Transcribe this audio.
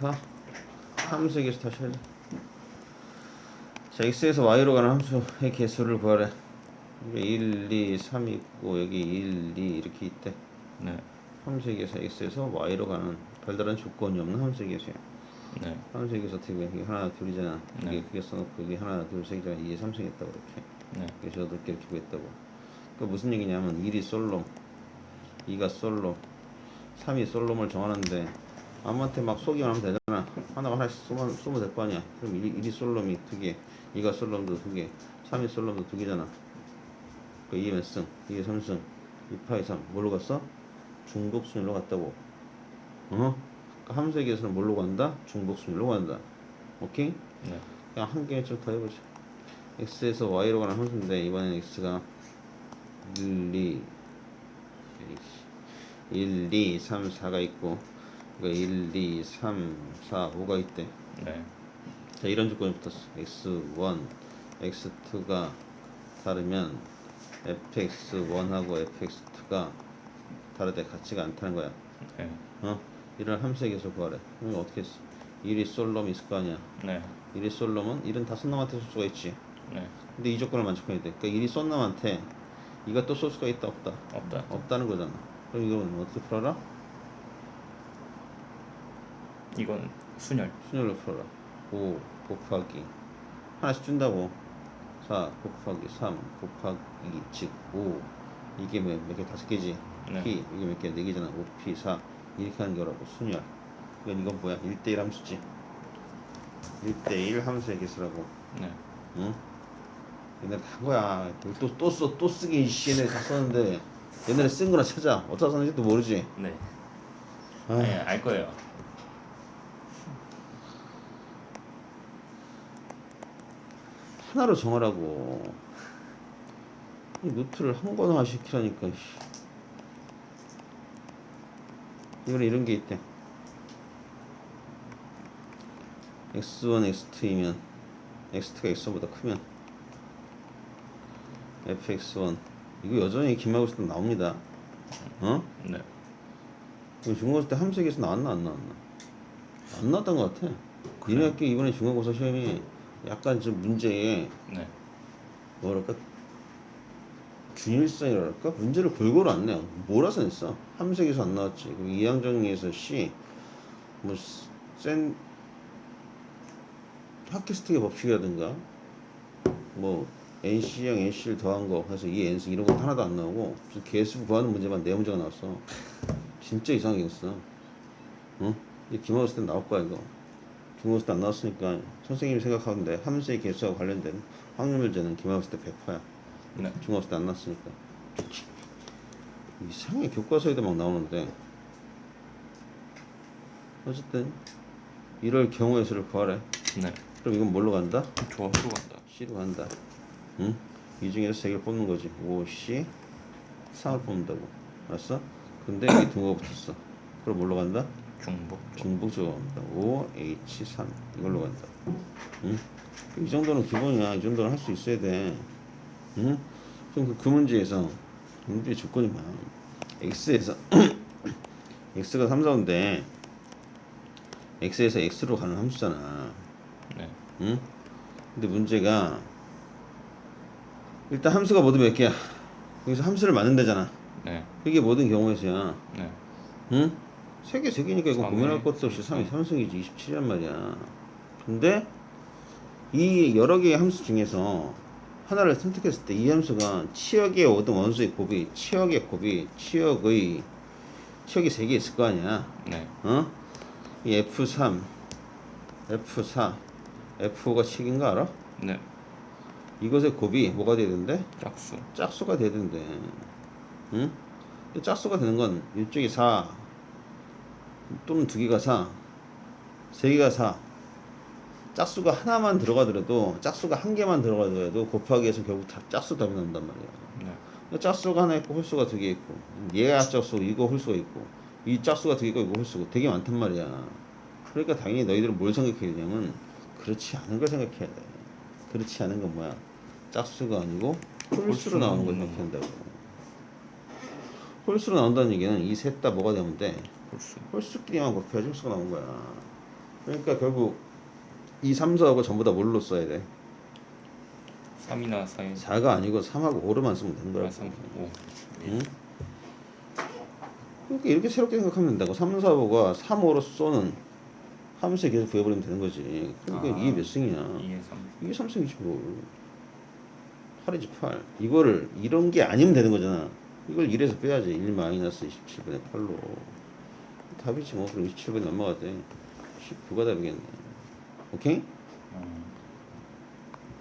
봐. 함수에게서 다시 하자. 자, x에서 y로 가는 함수의 개수를 구하래. 이게 1, 2, 3 있고 여기 1, 2 이렇게 있대. 네. 개수 x에서 y로 가는 별다른 조건이 없는 함수의 개수야. 네. 개수 어떻게 해? 이게 하나 둘이잖아. 이게 네. 그게 써놓고 이게 하나 둘 셋이잖아. 2에 3승 했다고 이렇게. 네. 그래서 개 이렇게 구했다고. 그 무슨 얘기냐면 1이 솔롬, 2가 솔롬, 3이 솔롬을 정하는데 아무한테 막 쏘기만 하면 되잖아. 하나가 하나씩 쏘면, 쏘면 될 거 아니야. 그럼 1이, 1이 솔롬이 두 개, 2가 솔롬도 두 개, 3이 솔롬도 두 개잖아. 그 2의 몇 승? 2의 3승. 2파이 3. 뭘로 갔어? 중복순위로 갔다고. 어? 그 함수의 개수는 뭘로 간다? 중복순위로 간다. 오케이? 네. 그냥 한좀더 해보자. x에서 y로 가는 함수인데 이번엔 x가 1, 2, 1, 2, 3, 4가 있고 그러니까 1, 2, 3, 4, 5가 있대. 네. 자 이런 조건이 붙었어. x1, x2가 다르면 fx1하고 fx2가 다르대 같지가 않다는 거야. 네. 어? 이런 개수 구하래. 그럼 어떻게 했어? 1이 솔롬 있을 거 아니야. 네. 1이 솔롬은 1은 다 손놈한테 쏠 수가 있지. 네. 근데 이 조건을 만족해야 돼. 그러니까 1이 쏜남한테 이가 또쏠 수가 있다 없다. 없다. 없다는 거잖아. 그럼 이건 어떻게 풀어라? 이건 순열. 순열로 풀어라. 5 곱하기 하나씩 준다고. 4 곱하기 3 곱하기 2, 즉 5. 이게 몇, 몇 개? 다섯 개지. 네. P 이게 몇 개? 네 개잖아. 5P 4 이렇게 하는 거라고 순열. 이건 이건 뭐야? 1대1 함수지. 1대1 함수의 개수라고. 네. 응? 옛날에 다한 거야. 또, 또 써, 또 쓰기 씨 옛날에 다 썼는데 옛날에 쓴 거나 찾아. 어디다 썼는지도 모르지. 네. 아, 네, 알 거예요. 하나로 정하라고. 이 노트를 한 권화 시키라니까. 씨. 이거는 이런 게 있대. x1, x2이면 x2가 x1보다 크면 fx1 이거 여전히 김하고서 도 나옵니다. 어? 네. 중간고사 때 함수에게서 나왔나 안 나왔나? 안 나왔던 것 같아. 니네 학교 이번에 중간고사 시험이 약간 좀 문제에 네. 뭐랄까 균일성이랄까 문제를 골고루 안 내요. 몰아서 냈어. 함수에게서 안 나왔지. 그리고 이항정리에서 C 뭐센 팟캐스트의 법칙이라든가 뭐 NC형 NC를 더한 거 그래서 이 NC 이런 거 하나도 안 나오고 무슨 개수 구하는 문제만 네 문제가 나왔어. 진짜 이상하게 했어. 응? 이 기말고사 때 나올 거야 이거. 때안 나왔으니까 선생님이 생각하는데 함수의 개수와 관련된 확률 문제는 기말고사 때 100%야. 네. 중고사 때안 났으니까. 이상하게 교과서에도 막 나오는데 어쨌든 이럴 경우의 수를 구하래. 네. 그럼 이건 뭘로 간다? 조합으로 간다. C로 간다. 응? 이 중에서 세 개를 뽑는 거지. 5, C, 3을 뽑는다고. 알았어? 근데 여기 등호가 붙었어. 그럼 뭘로 간다? 중복. 중복적으로 간다. 5, H, 3 이걸로 간다. 응? 이 정도는 기본이야. 이 정도는 할 수 있어야 돼. 응? 그럼 그, 그 문제에서 문제 조건이 많아. X에서 X가 3, 4인데 X에서 X로 가는 함수잖아. 네. 응? 근데 문제가 일단 함수가 모두 몇 개야? 여기서 함수를 만든다잖아. 네. 이게 모든 경우에서야. 네. 응? 세 개, 세 개니까 이거 삼이, 고민할 것도 없이 3이 3승이지 27이란 말이야. 근데 이 여러 개의 함수 중에서 하나를 선택했을 때 이 함수가 치역의 모든 원수의 곱이 치역의 곱이 치역의 치역이 세개 있을 거 아니야. 네. 어? 이 F3, F4, F5가 치역인가 알아? 네. 이것의 곱이 뭐가 된대? 짝수. 짝수가 된대. 응? 짝수가 되는 건 이쪽이 4 또는 두 개가 4, 세 개가 4. 짝수가 하나만 들어가더라도 짝수가 한 개만 들어가더라도 곱하기 해서 결국 다 짝수 답이 난단 말이야. 네. 짝수가 하나 있고 홀수가 두 개 있고 얘가 짝수 이거 홀수가 있고 이 짝수가 두개 있고 이거 홀수고 되게 많단 말이야. 그러니까 당연히 너희들은 뭘 생각해야 되냐면 그렇지 않은 걸 생각해야 돼. 그렇지 않은 건 뭐야? 짝수가 아니고 홀수로 나오는 걸 생각한다고. 홀수로 나온다는 얘기는 이 셋 다 뭐가 되면 돼? 홀수. 홀수끼리만 곱해야지 홀수가 나온 거야. 그러니까 결국 이 3, 4하고 전부 다 뭘로 써야 돼? 3이나 4에 4가 아니고 3하고 5로만 쓰면 되는 거라고 3, 5. 응? 그러니까 이렇게 새롭게 생각하면 된다고 3, 4, 5가 3, 5로 쏘는 함수에 계속 구해버리면 되는 거지 그러니까 아. 이게 몇 승이야 2에 3. 이게 3승이지 뭘 8이지 8 이거를 이런 게 아니면 되는 거잖아 이걸 1에서 빼야지 1 마이너스 27분의 8로 답이지 뭐 그럼 27분이 넘어가대 19가 답이겠네 오케이? 음.